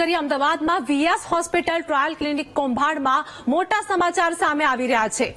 કરીએ અમદાવાદમાં VS hospital trial clinic કૌભાંડમાં મોટા સમાચાર સામે આવી રહ્યા છે.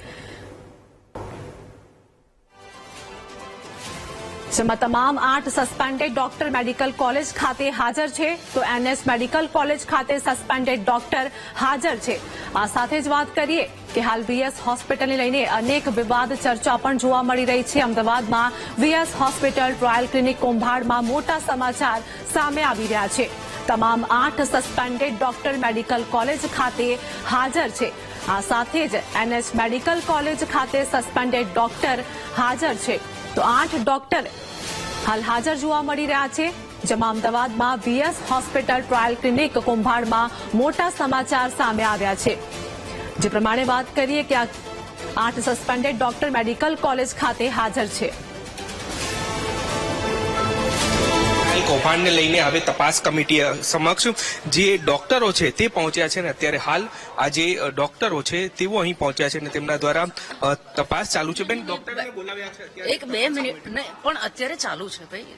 જેમાં તમામ આઠ સસ્પેન્ડેડ ડોક્ટર મેડિકલ કોલેજ ખાતે હાજર છે. તો એનએસ મેડિકલ કોલેજ ખાતે સસ્પેન્ડેડ ડોક્ટર હાજર છે. આ સાથે જ વાત કરીએ કે હાલ વીએસ હોસ્પિટલને લઈને અનેક વિવાદ ચર્ચા પણ જોવા મળી રહી છે. અમદાવાદમાં વીએસ હોસ્પિટલ ટ્રાયલ ક્લિનિક કૌભાંડમાં મોટા સમાચાર સામે આવી રહ્યા છે. તમામ આઠ સસ્પેન્ડેડ ડોક્ટર મેડિકલ કોલેજ ખાતે હાજર છે. આ સાથે જ એનએચ મેડિકલ કોલેજ ખાતે સસ્પેન્ડેડ ડોક્ટર હાજર છે. તો આઠ ડોક્ટર હાલ હાજર જોવા મળી રહ્યા છે. જેમાં અમદાવાદમાં વીએસ હોસ્પિટલ ટ્રાયલ ક્લિનિક કૌભાંડમાં મોટા સમાચાર સામે આવ્યા છે. જે પ્રમાણે વાત કરીએ કે આઠ સસ્પેન્ડેડ ડોક્ટર મેડિકલ કોલેજ ખાતે હાજર છે. આ કૌભાંડને લઈને હવે તપાસ કમિટી સમક્ષ જે ડોક્ટરો છે તે પહોંચ્યા છે ને અત્યારે હાલ આ જે ડોક્ટરો છે તેઓ અહીં પહોંચ્યા છે અને તેમના દ્વારા તપાસ ચાલુ છે. બેન ડોક્ટરને બોલાવ્યા છે એક બે મિનિટ પણ અત્યારે ચાલુ છે ભાઈ.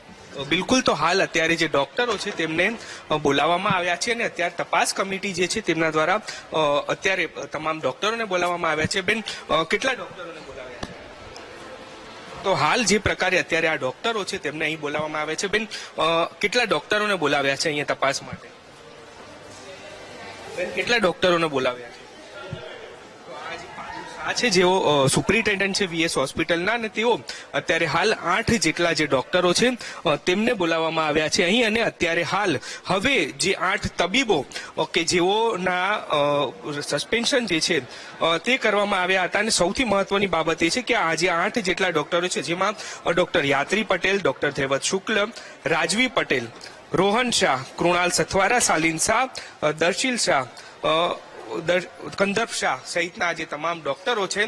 બિલકુલ તો હાલ અત્યારે જે ડોક્ટરો છે તેમને બોલાવવામાં આવ્યા છે અને અત્યારે તપાસ કમિટી જે છે તેમના દ્વારા અત્યારે તમામ ડોક્ટરોને બોલાવવામાં આવ્યા છે. બેન કેટલા છે તો હાલ જે પ્રકારે અત્યારે આ ડોક્ટરો છે તેમને અહીં બોલાવવામાં આવે છે. બેન કેટલા ડોક્ટરોને બોલાવ્યા છે અહીંયા તપાસ માટે? બેન, કેટલા ડોક્ટરોને બોલાવ્યા છે? આ છે જેઓ સુપ્રિન્ટેન્ડન્ટ છે વીએસ હોસ્પિટલના અને તેઓ અત્યારે હાલ આઠ જેટલા જે ડોક્ટરો છે તેમને બોલાવવામાં આવ્યા છે. અહીં અને અત્યારે હાલ હવે જે આઠ તબીબો કે જેઓના સસ્પેન્શન જે છે તે કરવામાં આવ્યા હતા. અને સૌથી મહત્વની બાબત એ છે કે આજે આઠ જેટલા ડોક્ટરો છે, જેમાં ડોક્ટર યાત્રી પટેલ, ડોક્ટર ધૈવત શુક્લ, રાજવી પટેલ, રોહન શાહ, કૃણાલ સથવારા સાલિન શાહ દર્શિલ શાહ કંદર્પ શાહ સહિતના જે તમામ ડોક્ટરો છે,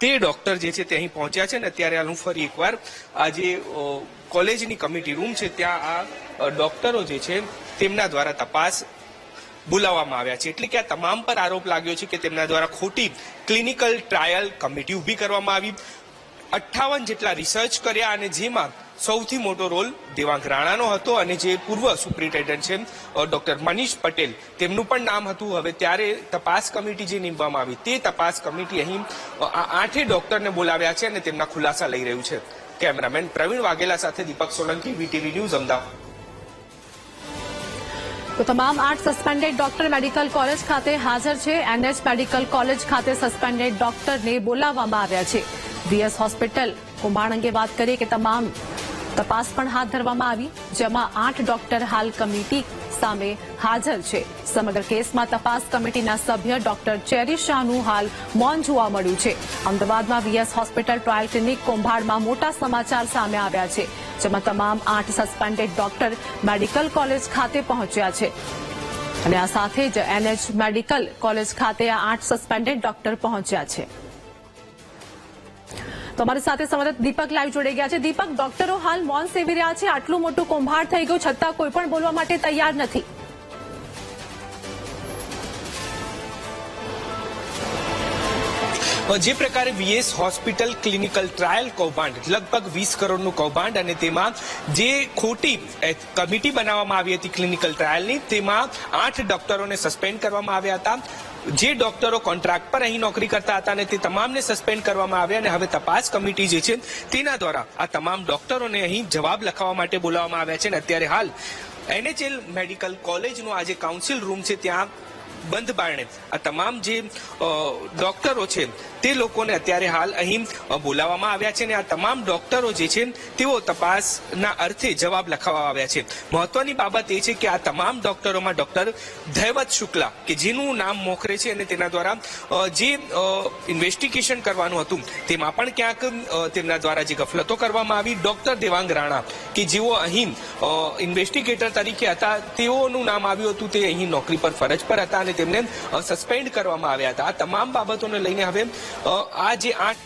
તે ડોક્ટર જે છે તે અહીં પહોંચ્યા છે ને અત્યારે હું ફરી એકવાર આ જે કોલેજની કમિટી રૂમ છે ત્યાં આ ડોક્ટરો જે છે તેમના દ્વારા તપાસ બોલાવવામાં આવ્યા છે. એટલે કે આ તમામ પર આરોપ લાગ્યો છે કે તેમના દ્વારા ખોટી ક્લિનિકલ ટ્રાયલ કમિટી ઊભી કરવામાં આવી. અઠ્ઠાવન જેટલા રિસર્ચ કર્યા અને જેમાં સૌથી મોટો રોલ દેવાંગ રાણાનો હતો અને જે પૂર્વ સુપ્રિન્ટેન્ડન્ટ છે ડોક્ટર મનીષ પટેલ. તેમનું પણ નામ હતું. હવે ત્યારે તપાસ કમિટી જે નીમવામાં આવી, તે તપાસ કમિટી અહીં આઠે ડોક્ટરને બોલાવ્યા છે અને તેમના ખુલાસા લઈ રહ્યું છે. કેમેરામેન પ્રવીણ વાઘેલા સાથે દીપક સોલંકી વીટીવી ન્યૂઝ અમદાવાદ. તો તમામ આઠ સસ્પેન્ડેડ ડોક્ટર મેડિકલ કોલેજ ખાતે હાજર છે. એનએચ મેડિકલ કોલેજ ખાતે સસ્પેન્ડેડ ડોક્ટરને બોલાવવામાં આવ્યા છે. VS hospital. કૌભાંડ અંગે વાત કરીએ કે તમામ તપાસ પણ હાથ ધરવામાં આવી, જેમાં આઠ ડોક્ટર હાલ કમિટી સામે હાજર છે. સમગ્ર કેસમાં તપાસ કમિટીના સભ્ય ડોક્ટર ચેરી શાહનું હાલ મૌન જોવા મળ્યું છે. અમદાવાદમાં વીએસ હોસ્પિટલ ટ્રાયલ ક્લિનિક કૌભાંડમાં મોટા સમાચાર સામે આવ્યા છે, જેમાં તમામ આઠ સસ્પેન્ડેડ ડોક્ટર મેડિકલ કોલેજ ખાતે પહોંચ્યા છે. અને આ સાથે જ એનએચ મેડિકલ કોલેજ ખાતે આ આઠ સસ્પેન્ડેડ ડોક્ટર પહોંચ્યા છે. તો અમારી સાથે સંવાદદાતા દીપક લાઈવ જોડે ગયા છે. દીપક, ડોક્ટરો હાલ મૌન સેવી રહ્યા છે. આટલું મોટું કૌભાંડ થઈ ગયું છતાં કોઈ પણ બોલવા માટે તૈયાર નથી. જે પ્રકારે વીએસ હોસ્પિટલ ક્લિનિકલ ટ્રાયલ કૌભાંડ, લગભગ વીસ કરોડનું કૌભાંડ અને તેમાં જે ખોટી કમિટી બનાવવામાં આવી હતી ક્લિનિકલ ટ્રાયલની, તેમાં આઠ ડોક્ટરોને સસ્પેન્ડ કરવામાં આવ્યા હતા. જે ડોક્ટરો કોન્ટ્રાક્ટ પર અહીં નોકરી કરતા હતા અને તે તમામને સસ્પેન્ડ કરવામાં આવ્યા અને હવે તપાસ કમિટી જે છે, તેના દ્વારા આ તમામ ડોક્ટરોને અહીં જવાબ લખાવવા માટે બોલાવવામાં આવ્યા છે. અને અત્યારે હાલ એનએચએલ મેડિકલ કોલેજનો આ જે કાઉન્સિલ રૂમ છે, ત્યાં બંધ બારણે. આ તમામ જે ડોક્ટરો છે, તે લોકોને અત્યારે હાલ અહીં બોલાવવામાં આવ્યા છે અને આ તમામ ડોક્ટરો જે છે, તેઓ તપાસના અર્થે જવાબ લખાવવા આવ્યા છે. મહત્વની બાબત એ છે કે આ તમામ ડોક્ટરોમાં ડોક્ટર ધૈવત શુક્લા, કે જેનું નામ મોખરે છે અને તેના દ્વારા જે ઇન્વેસ્ટિગેશન કરવાનું હતું, તેમાં પણ ક્યાંક તેમના દ્વારા જે ગફલતો કરવામાં આવી. ડોક્ટર દેવાંગ રાણા, કે જેઓ અહીં ઇન્વેસ્ટિગેટર તરીકે હતા, તેઓનું નામ આવ્યું હતું, તે અહીં નોકરી પર ફરજ પર હતા અને તેમને સસ્પેન્ડ કરવામાં આવ્યા હતા. આ તમામ બાબતોને લઈને હવે આ જે આઠ